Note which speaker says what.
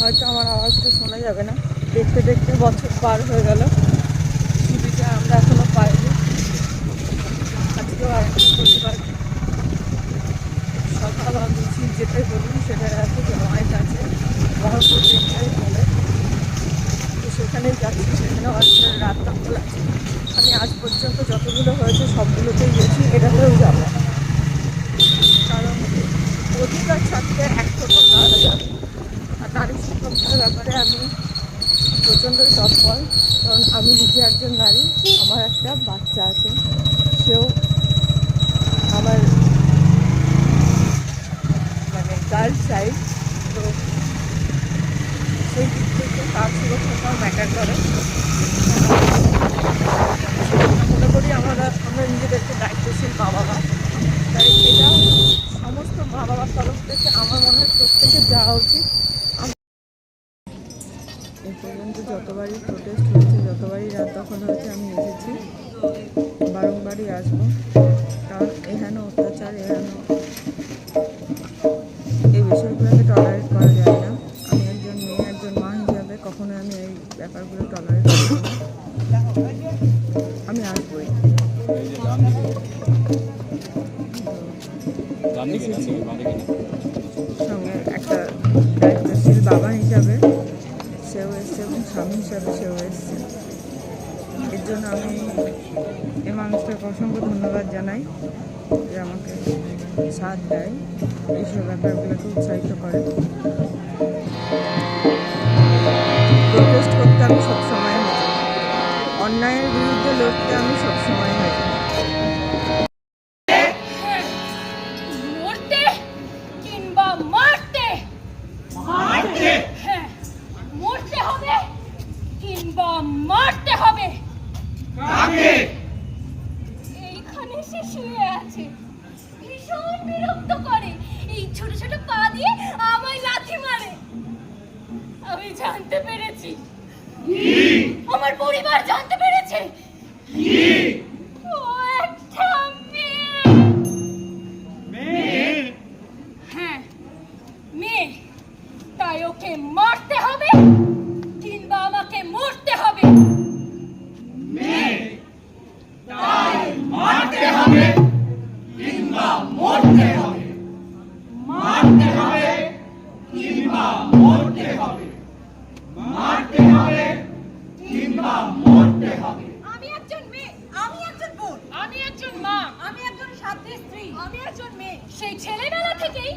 Speaker 1: হয়তো আমার আওয়াজটা শোনা যাবে না। দেখতে দেখতে বছর পার হয়ে গেল। ছুটিটা আমরা এখনও পাইনি। আজকেও আরেকটা প্রতিবার সকাল মিছিল যেটাই বলুন সেটা আছে জমায়েত আছে। মহাপুর যেটাই বলে। তো সেখানেই যাচ্ছি সেখানেও আজকে রাতটা খোলা আছে। আমি আজ পর্যন্ত যতগুলো হয়েছে, সবগুলোতেই গেছি। এটাতেও যাব। শিক্ষকতার ব্যাপারে আমি প্রচণ্ডই তৎপর কারণ আমি নিজে একজন নারী, আমার একটা বাচ্চা আছে, সেও আমার মানে গার্ল চাইল্ড তো সেই দিক থেকে তার সুরক্ষাটাও ম্যাটার করে। মনে করি আমরা আমরা নিজেদেরকে দায়িত্বশীল মা বাবা তাই এটা সমস্ত মা বাবার তরফ থেকে আমার মনে হয় প্রত্যেকের যাওয়া উচিত। পর্যন্ত যতবারই প্রোটেস্ট হয়েছে যতবারই রাত দখল হয়েছে আমি এসেছি। বারংবারই আসব। কারণ এহেন অত্যাচার এহেন এই বিষয়গুলোকে টলারেট করা যায় না। আমি একজন মেয়ে একজন মা হিসাবে কখনো আমি এই ব্যাপারগুলো টলারেট করি আমি আসবোই। সঙ্গে একটা দায়িত্বশীল বাবা হিসাবে স্বামী হিসাবে সেও এসছে। এর জন্য আমি এই মানুষটাকে অসংখ্য ধন্যবাদ জানাই যে আমাকে সাথ দেয় এইসব ব্যাপারগুলোকে উৎসাহিত করে। প্রোটেস্ট করতে আমি সবসময় হাজির অন্যায়ের বিরুদ্ধে লড়তে আমি সবসময় হাজির
Speaker 2: মারতে হবে। কাকে? এইখানে সে শুয়ে আছে। ভীষণ বিরক্ত করে। এই ছোট ছোট পা দিয়ে আমায় লাথি মারে। আমি জানতে পেরেছি। আমার পরিবার জানতে পেরেছে। হ্যাঁ মেয়ে। তাই ওকে মারতে আমি একজন মেয়ে আমি একজন
Speaker 3: বোন। আমি একজন মা। আমি একজন সাথে স্ত্রী। আমি একজন মেয়ে। সেই ছেলেবেলা থেকেই